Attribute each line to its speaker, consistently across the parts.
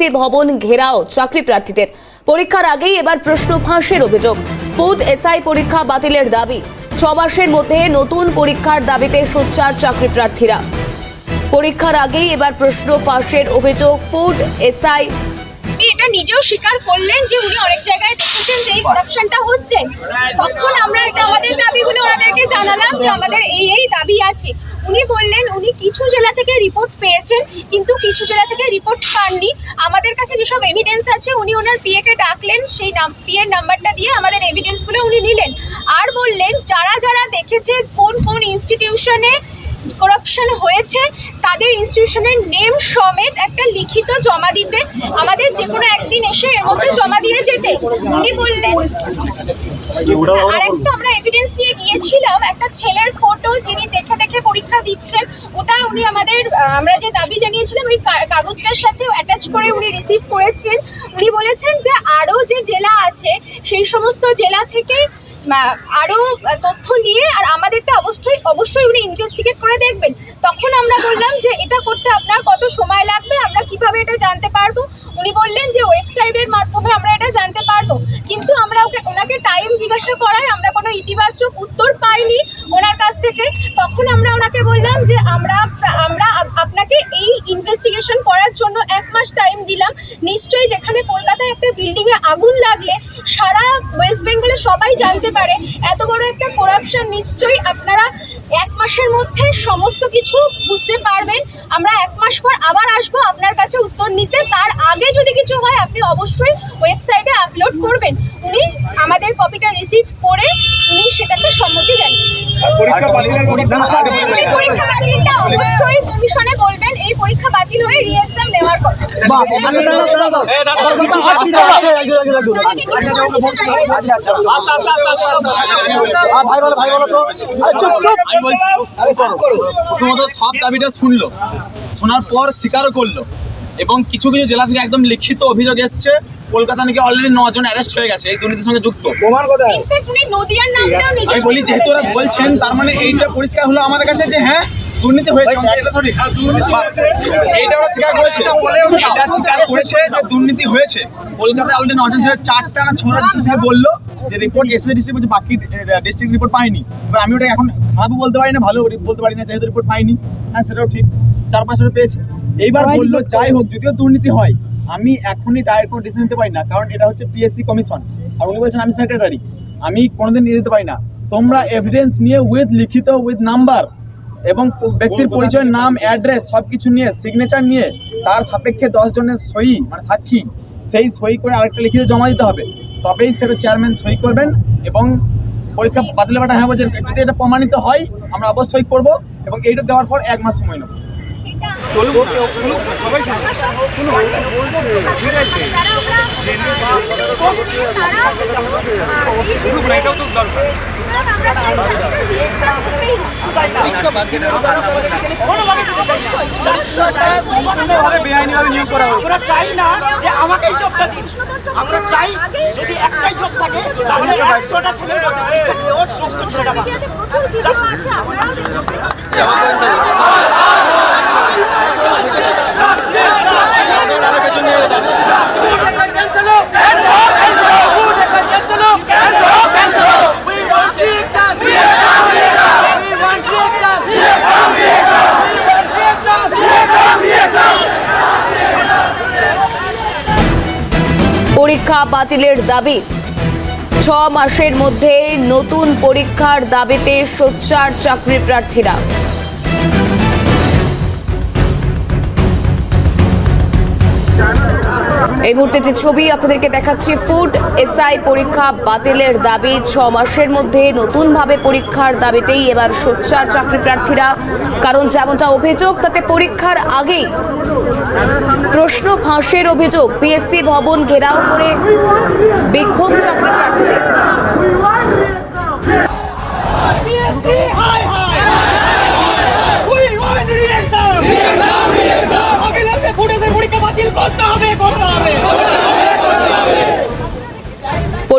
Speaker 1: PSC ভবন ঘেরাও চাকরি প্রার্থীদের। পরীক্ষার আগেই এবার প্রশ্ন ফাঁসের অভিযোগ। ফুড এসআই পরীক্ষা বাতিলের দাবি। ছ মাসের মধ্যে নতুন পরীক্ষার দাবিতে সোচ্চার চাকরি প্রার্থীরা। পরীক্ষার আগেই এবার প্রশ্ন ফাঁসের অভিযোগ ফুড এসআই
Speaker 2: এটা নিজেও স্বীকার করলেন যে উনি অনেক জায়গায় দেখেছেন যে এই করাপশনটা হচ্ছে। তখন আমরা এটা আমাদের দাবিগুলো ওনাদেরকে জানালাম যে আমাদের এই এই দাবি আছে। উনি বললেন, উনি কিছু জেলা থেকে রিপোর্ট পেয়েছেন, কিন্তু কিছু জেলা থেকে রিপোর্ট পাননি। আমাদের কাছে যেসব এভিডেন্স আছে, উনি ওনার পিএকে ডাকলেন, সেই নাম পিএর নাম্বারটা দিয়ে আমাদের এভিডেন্সগুলো উনি নিলেন। আর বললেন, যারা যারা দেখেছে কোন কোন ইনস্টিটিউশনে করাপশন হয়েছে, তাদের ইনস্টিটিউশনের নেম সমেত একটা লিখিত জমা দিতে, আমাদের যে কোনো একদিন এসে এর মধ্যে জমা দিয়ে যেতে। উনি বললেন আর একটা আমরা এভিডেন্স দিয়ে গিয়েছিলাম, একটা ছেলের ফটো যিনি দেখে দেখে পরীক্ষা দিচ্ছেন, ওটা উনি আমাদের আমরা যে দাবি জানিয়েছিলাম, ওই কাগজটার সাথে অ্যাটাচ করে উনি রিসিভ করেছেন। উনি বলেছেন যে আরও যে জেলা আছে, সেই সমস্ত জেলা থেকে আহ, আরও তথ্য নিয়ে আর আমাদেরটা অবশ্যই অবশ্যই উনি ইনভেস্টিগেট করে দেখবেন। তখন আমরা বললাম যে এটা করতে আপনার কত সময় লাগবে? আমরা কীভাবে এটা জানতে পারব? উনি বললেন যে ওয়েবসাইটের মাধ্যমে আমরা এটা জানতে পারব। কিন্তু আমরা ওকে ওনাকে টাইম জিজ্ঞাসা করায় আমরা কোনো ইতিবাচক উত্তর পাইনি ওনার কাছ থেকে। তখন আমরা ওনাকে বললাম যে আমরা আমরা আপনাকে এই ইনভেস্টিগেশন করার জন্য এক মাস টাইম দিলাম। নিশ্চয়ই যেখানে কলকাতায় একটা বিল্ডিংয়ে আগুন লাগলে সারা ওয়েস্ট বেঙ্গলে সবাই জানতে পারে। এত বড় একটা করাপশন নিশ্চয়ই আপনারা এক মাসের মধ্যে সমস্ত কিছু বুঝতে পারবেন। আমরা এক মাস পর আবার আসব আপনার কাছে উত্তর নিতে। তার আগে যদি কিছু হয় আপনি অবশ্যই ওয়েবসাইটে আপলোড করবেন। উনি আমাদের কপিটা রিসিভ করে উনি সেটাতে সম্মতি জানিয়েছেন
Speaker 3: পরীক্ষা
Speaker 2: বাতিলটা অবশ্যই কমিশনে বলবেন। এই পরীক্ষা বাতিল হয়ে রি এক্সাম নেওয়ার কথা।
Speaker 4: আমি বলছি প্রথমত সব দাবিটা শুনলো। শোনার পর স্বীকারও করল। এবং কিছু কিছু জেলা থেকে একদম লিখিত অভিযোগ এসছে। কলকাতা নাকি অলরেডি নজন অ্যারেস্ট হয়ে গেছে। এই দুর্নীতির সঙ্গে যুক্ত। আমি বলি যেহেতু ওরা বলছেন তার মানে এইটা পরিষ্কার হলো আমাদের কাছে যে হ্যাঁ দুর্নীতি হয়েছে। এটা সঠিক এইটা ওরা স্বীকার করেছে।
Speaker 3: এটা স্বীকার করেছে যে দুর্নীতি হয়েছে। কলকাতায় অলরেডি নজন ছিল চারটা না ছটা ডিস্ট্রিক্ট বলল যে রিপোর্ট এসএসসি ডিস্ট্রিক্ট বলছে বাকি ডিস্ট্রিক্ট রিপোর্ট পাইনি। এবার আমি ওটা এখন খারাপও বলতে পারি না ভালো বলতে পারি না যেহেতু রিপোর্ট পাইনি। হ্যাঁ সেটাও ঠিক। চার পাঁচটা পেয়েছে। এইবার বলল যাই হোক যদিও দুর্নীতি হয় আমি এখনই ডাইরেক্ট কোনো ডিসিশন নিতে পারি না কারণ এটা হচ্ছে পিএসসি কমিশন আর উনি বলছেন আমি সেক্রেটারি আমি কোনোদিন নিয়ে যেতে পারি না। তোমরা এভিডেন্স নিয়ে উইথ লিখিত উইথ নাম্বার এবং ব্যক্তির পরিচয় নাম অ্যাড্রেস সব কিছু নিয়ে সিগনেচার নিয়ে তার সাপেক্ষে জনের সই মানে সাক্ষী সেই সই করে আরেকটা লিখিত জমা দিতে হবে। তবেই সেটা চেয়ারম্যান সই করবেন এবং পরীক্ষা বাতিল বাটা হ্যাঁ যদি এটা প্রমাণিত হয় আমরা অবশ্যই করব এবং এইটা দেওয়ার পর এক মাস সময় নেব। বেআইনিভাবে নিয়োগ করা হবে
Speaker 5: আমরা চাই না যে আমাকেই জবটা দিন আমরা চাই যদি একটাই জব থাকে তাহলে একশোটা ছেলে ওর চৌষট্টি টাকা
Speaker 1: পরীক্ষা বাতিলের দাবি। ছ মাসের মধ্যে নতুন পরীক্ষার দাবিতে সোচ্চার চাকরি প্রার্থীরা এই মুহূর্তে যে ছবি আপনাদেরকে দেখাচ্ছি, ফুড এসআই পরীক্ষা বাতিলের দাবি। ছ মাসের মধ্যে নতুনভাবে পরীক্ষার দাবিতেই এবার সোচ্চার চাকরি প্রার্থীরা। কারণ যেমনটা অভিযোগ, তাতে পরীক্ষার আগেই প্রশ্ন ফাঁসের অভিযোগ। পিএসসি ভবন ঘেরাও করে বিক্ষোভ চাকরি প্রার্থীদের।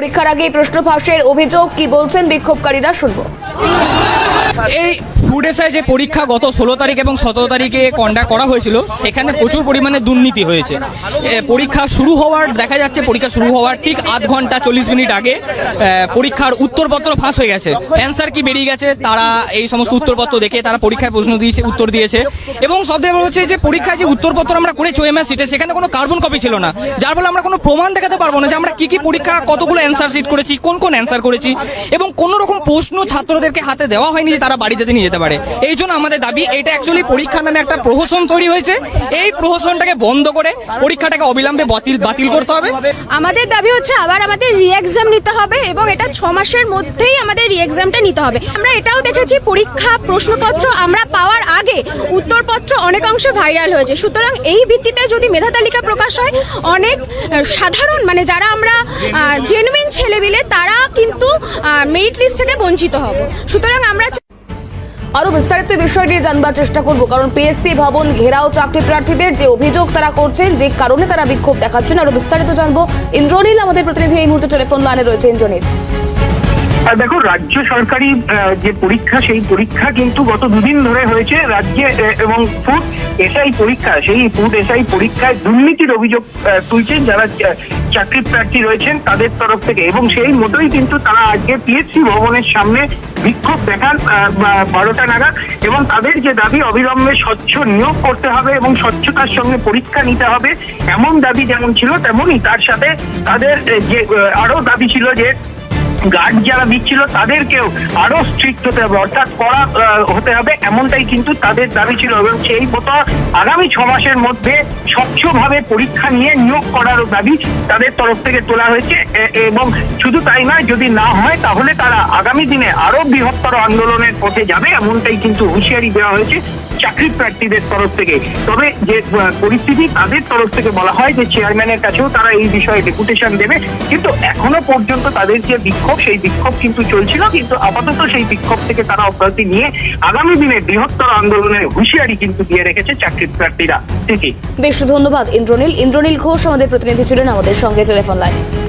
Speaker 1: পরীক্ষার আগে প্রশ্ন ফাঁসের অভিযোগ কি বলছেন বিক্ষোভকারীরা শুনব।
Speaker 6: এই ফুড এসআই যে পরীক্ষা গত ষোলো তারিখ এবং সতেরো তারিখে কন্ডাক্ট করা হয়েছিল, সেখানে প্রচুর পরিমাণে দুর্নীতি হয়েছে। পরীক্ষা শুরু হওয়ার, দেখা যাচ্ছে পরীক্ষা শুরু হওয়ার ঠিক আধ ঘণ্টা চল্লিশ মিনিট আগে পরীক্ষার উত্তরপত্র ফাঁস হয়ে গেছে। অ্যান্সার কি বেরিয়ে গেছে, তারা এই সমস্ত উত্তরপত্র দেখে, তারা পরীক্ষায় প্রশ্ন দিয়েছে, উত্তর দিয়েছে। এবং সব থেকে বড় হচ্ছে যে, পরীক্ষায় যে উত্তরপত্র আমরা করেছি ওএমএস সিটে সেখানে কোনো কার্বন কপি ছিল না। যার ফলে আমরা কোনো প্রমাণ দেখাতে পারব না যে আমরা কি কি পরীক্ষা, কতগুলো অ্যান্সার শিট করেছি, কোন কোন অ্যান্সার করেছি। এবং কোনো রকম প্রশ্ন ছাত্রদেরকে হাতে দেওয়া হয়নি যে বাড়ি যেতে নিয়ে যেতে পারে। এই জন্য আমাদের দাবি, এটা অ্যাকচুয়ালি পরীক্ষা নামে একটা প্রহসন তৈরি হয়েছে। এই প্রহসনটাকে বন্ধ করে পরীক্ষাটাকে অবিলম্বে বাতিল বাতিল করতে হবে।
Speaker 2: আমাদের দাবি হচ্ছে আবার আমাদের রি এক্সাম নিতে হবে এবং এটা ছ মাসের মধ্যেই আমাদের রি এক্সামটা নিতে হবে। আমরা এটাও দেখেছি, পরীক্ষা, প্রশ্নপত্র আমরা পাওয়ার আগে উত্তরপত্র অনেক অংশে ভাইরাল হয়েছে। সুতরাং এই ভিত্তিতে যদি মেধা তালিকা প্রকাশ হয়, অনেক সাধারণ মানে যারা আমরা জেনুইন ছেলেবিলে তারা কিন্তু মেরিট লিস্ট থেকে বঞ্চিত হব। সুতরাং আমরা
Speaker 1: আরও বিস্তারিত এই বিষয় নিয়ে জানবার চেষ্টা করব। কারণ পিএসসি ভবন ঘেরাও চাকরি প্রার্থীদের যে অভিযোগ তারা করছেন, যে কারণে তারা বিক্ষোভ দেখাচ্ছেন। আরও বিস্তারিত জানব। ইন্দ্রনীল, আমাদের প্রতিনিধি এই মুহূর্তে টেলিফোন লাইনে রয়েছে। ইন্দ্রনীল।
Speaker 7: দেখো, রাজ্য সরকারি যে পরীক্ষা, সেই পরীক্ষা কিন্তু গত দুদিন ধরে হয়েছে। রাজ্যে এবং ফুড এসআই পরীক্ষা, সেই ফুড এসআই পরীক্ষায় দুর্নীতির অভিযোগ তুলছেন যারা চাকরি প্রার্থী রয়েছেন তাদের তরফ থেকে। এবং সেই মতোই কিন্তু তারা আজকে পিএসসি ভবনের সামনে বিক্ষোভ দেখান বারোটা নাগাদ। এবং তাদের যে দাবি, অবিলম্বে স্বচ্ছ নিয়োগ করতে হবে এবং স্বচ্ছতার সঙ্গে পরীক্ষা নিতে হবে, এমন দাবি যেমন ছিল, তেমনই তার সাথে তাদের যে আরও দাবি ছিল যে গার্ড যারা দিচ্ছিল তাদেরকেও আরও স্ট্রিক্ট হতে হবে। অর্থাৎ আহ, হতে হবে এমনটাই কিন্তু তাদের দাবি ছিল এবং সেই মতো আগামী ছ মাসের মধ্যে স্বচ্ছভাবে পরীক্ষা নিয়ে নিয়োগ করারও দাবি তাদের তরফ থেকে তোলা হয়েছে। এবং শুধু তাই নয় যদি না হয় তাহলে তারা আগামী দিনে আরও বৃহত্তর আন্দোলনের পথে যাবে এমনটাই কিন্তু হুঁশিয়ারি দেওয়া হয়েছে। চাকরি প্রার্থীদের তরফ থেকে। তবে যে পরিস্থিতি তাদের তরফ থেকে বলা হয় যে চেয়ারম্যানের কাছেও তারা এই বিষয়ে ডেপুটেশন দেবে। কিন্তু এখনও পর্যন্ত তাদের যে বিক্ষোভ, সেই বিক্ষোভ কিন্তু চলছিল। কিন্তু আপাতত সেই বিক্ষোভ থেকে তারা অব্যাহতি নিয়ে আগামী দিনে বৃহত্তর আন্দোলনের হুঁশিয়ারি কিন্তু দিয়ে রেখেছে চাকরি প্রার্থীরা।
Speaker 1: বেশ, ধন্যবাদ, ইন্দ্রনীল। ইন্দ্রনীল ঘোষ আমাদের প্রতিনিধি ছিলেন আমাদের সঙ্গে টেলিফোন লাইনে।